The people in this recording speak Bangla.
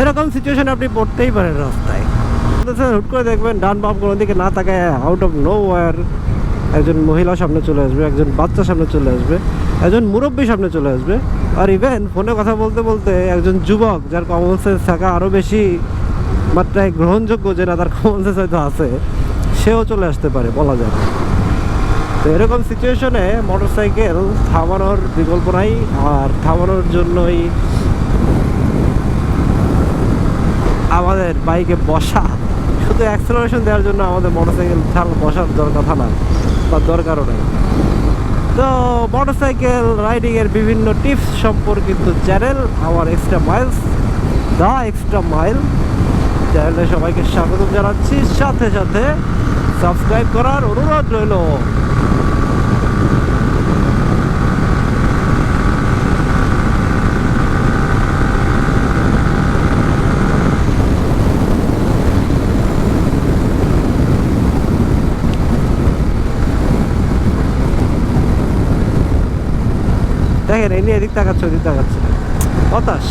এরকম সিচুয়েশন আপনি পড়তেই পারেন রাস্তায়। হুট করে দেখবেন ডান বাম কোনো দিকে না তাকায় আউট অফ নো ওয়ার একজন মহিলা সামনে চলে আসবে, একজন বাচ্চা সামনে চলে আসবে, একজন মুরব্বী সামনে চলে আসবে। আর ইভেন ফোনে কথা বলতে বলতে একজন যুবক, যার কমন সেন্স থাকা আরও বেশি মাত্রায় গ্রহণযোগ্য যে না তার কমন সেন্স হয়তো আছে, সেও চলে আসতে পারে, বলা যায়। তো এরকম সিচুয়েশনে মোটরসাইকেল থামানোর বিকল্প নাই, আর থামানোর জন্যই আমাদের বাইকে বসা। শুধু অ্যাক্সেলারেশন দেওয়ার জন্য আমাদের মোটরসাইকেল বসার দরকার কথা না, বা দরকারও নেই। তো মোটরসাইকেল রাইডিংয়ের বিভিন্ন টিপস সম্পর্কিত চ্যানেল আমার extra miles the extra mile চ্যানেলে সবাইকে স্বাগত জানাচ্ছি। সাথে সাথে সাবস্ক্রাইব করার অনুরোধ রইল। দেখেন এই নিয়ে এদিক তাকাচ্ছে ওদিক তাকাচ্ছে। হতাশ।